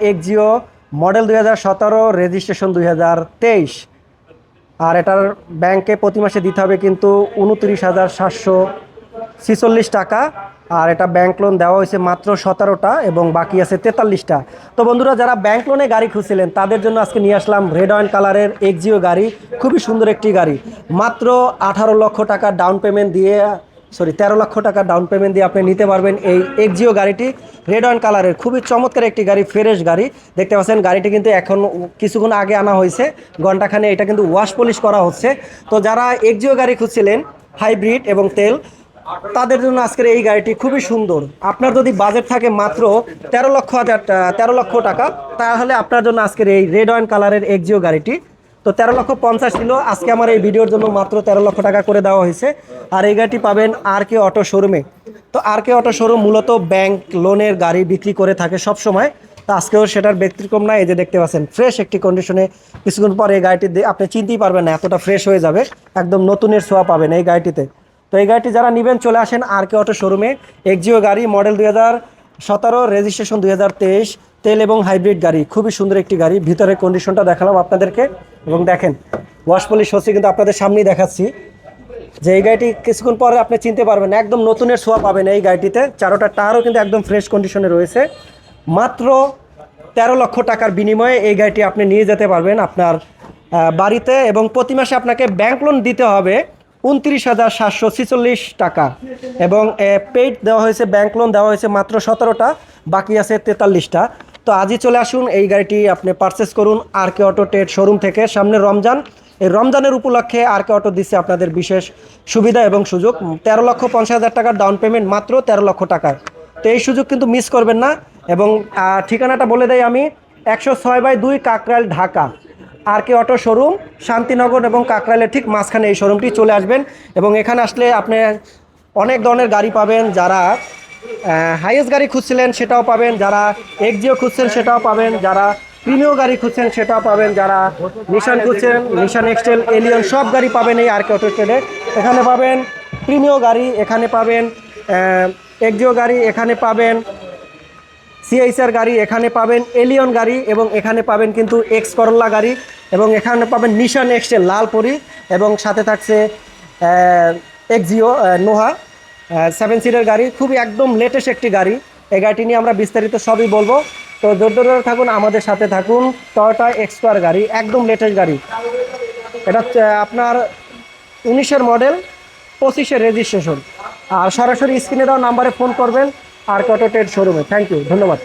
Axio model দুই হাজার সতেরো, রেজিস্ট্রেশন দুই হাজার তেইশ। আর এটার ব্যাংকে প্রতি মাসে দিতে হবে কিন্তু উনত্রিশ হাজার সাতশো ছিচল্লিশ টাকা। আর এটা ব্যাংক লোন দেওয়া হয়েছে মাত্র সতেরোটা এবং বাকি আছে তেতাল্লিশটা। তো বন্ধুরা, যারা ব্যাংক লোনে গাড়ি খুঁজছিলেন, তাদের জন্য আজকে নিয়ে আসলাম রেড অয়েন কালারের এক্সিও গাড়ি। খুবই সুন্দর একটি গাড়ি। মাত্র আঠারো লক্ষ টাকা ডাউন পেমেন্ট দিয়ে সরি, তেরো লক্ষ টাকা ডাউন পেমেন্ট দিয়ে আপনি নিতে পারবেন এই এক্সিও গাড়িটি। রেড অয়েন কালারের খুবই চমৎকার একটি গাড়ি ফ্রেশ গাড়ি। দেখতে পাচ্ছেন, গাড়িটি কিন্তু এখন কিছুক্ষণ আগে আনা হয়েছে। ঘন্টাখানে এটা কিন্তু ওয়াশ পলিশ করা হচ্ছে। তো যারা এক্সিও গাড়ি খুঁজছিলেন হাইব্রিড এবং তেল, তাদের জন্য আজকের এই গাড়িটি খুবই সুন্দর। আপনার যদি বাজেট থাকে মাত্র তেরো লক্ষ হাজার তেরো লক্ষ টাকা, তাহলে আপনার জন্য আজকের এই রেড অয়েন কালারের এক্সিও গাড়িটি তো তেরো লক্ষ পঞ্চাশ ছিল আজকে আমার এই ভিডিওর জন্য মাত্র তেরো লক্ষ টাকা করে দেওয়া হয়েছে। আর এই গাড়িটি পাবেন আর কে অটো শোরুমে তো আর কে অটো শোরুম মূলত ব্যাংক লোনের গাড়ি বিক্রি করে থাকে সব সময় তো আজকেও সেটার ব্যতিক্রম না এই যে দেখতে পাচ্ছেন ফ্রেশ একটি কন্ডিশনে কিছুক্ষণ পরে এই গাড়িটি আপনি চিনতেই পারবেন না, এতটা ফ্রেশ হয়ে যাবে, একদম নতুনের ছোঁয়া পাবেন এই গাড়িটিতে। তো এই গাড়িটি যারা নেবেন, চলে আসেন আর কে অটো শোরুমে এক্সিও গাড়ি মডেল দুই হাজার সতেরো রেজিস্ট্রেশন দুই হাজার তেইশ তেল এবং হাইব্রিড গাড়ি। খুবই সুন্দর একটি গাড়ি। ভিতরের কন্ডিশনটা দেখালাম আপনাদেরকে এবং দেখেন ওয়াশ পলিশ হচ্ছে কিন্তু আপনাদের সামনেই দেখাচ্ছি। যে এই গাড়িটি কিছুক্ষণ পরে আপনি চিনতে পারবেন, একদম নতুনের ছোঁয়া পাবেন এই গাড়িটিতে। চারোটা টায়ারও কিন্তু একদম ফ্রেশ কন্ডিশনে রয়েছে। মাত্র তেরো লক্ষ টাকার বিনিময়ে এই গাড়িটি আপনি নিয়ে যেতে পারবেন আপনার বাড়িতে এবং প্রতি মাসে আপনাকে ব্যাংক লোন দিতে হবে। উনত্রিশ হাজার সাতশো ছিচল্লিশ টাকা। এবং পেইড দেওয়া হয়েছে ব্যাংক লোন দেওয়া হয়েছে মাত্র সতেরোটা, বাকি আছে তেতাল্লিশটা। তো আজই চলে আসুন, এই গাড়িটি আপনি পারচেস করুন আর কে অটো টেড শোরুম থেকে। সামনে রমজান, এই রমজানের উপলক্ষে আর কে অটো দিচ্ছে আপনাদের বিশেষ সুবিধা এবং সুযোগ। তেরো লক্ষ পঞ্চাশ হাজার টাকার ডাউন পেমেন্ট মাত্র তেরো লক্ষ টাকায়। তো এই সুযোগ কিন্তু মিস করবেন না। এবং ঠিকানাটা বলে দেয় আমি, একশো ছয় বাই দুই Kakrail Dhaka. R K auto showroom, Shantinagar এবং কাকরাইলের ঠিক মাঝখানে এই শোরুমটি চলে আসবেন এবং এখানে আসলে আপনি অনেক ধরনের গাড়ি পাবেন যারা হাইয়েস্ট গাড়ি খুঁজছিলেন সেটাও পাবেন, যারা এক্সিও খুঁজছেন সেটাও পাবেন, যারা প্রিমিয় গাড়ি খুঁজছেন সেটাও পাবেন, যারা নিশান খুঁজছেন নিশান এক্সটেল এলিয়ন সব গাড়ি পাবেন এই আর কে অটো ট্রেডে এখানে পাবেন প্রিমিয় গাড়ি, এখানে পাবেন এক্সিও গাড়ি, এখানে পাবেন সিআইসিআর গাড়ি, এখানে পাবেন এলিয়ন গাড়ি এবং এখানে পাবেন কিন্তু এক্স করল্লা গাড়ি এবং এখানে পাবেন নিশান এক্সটেল লাল পরি এবং সাথে থাকছে এক্সিও নোহা সেভেন সিটের গাড়ি, খুবই একদম লেটেস্ট একটি গাড়ি। এই গাড়িটি নিয়ে আমরা বিস্তারিত সবই বলব। তো ধরে থাকুন, আমাদের সাথে থাকুন টয়টা এক্সপার গাড়ি, একদম লেটেস্ট গাড়ি। এটা আপনার উনিশের মডেল পঁচিশের রেজিস্ট্রেশন আর সরাসরি স্ক্রিনে দেওয়া নাম্বারে ফোন করবেন। আর কত টেড শোরুমে। থ্যাংক ইউ ধন্যবাদ।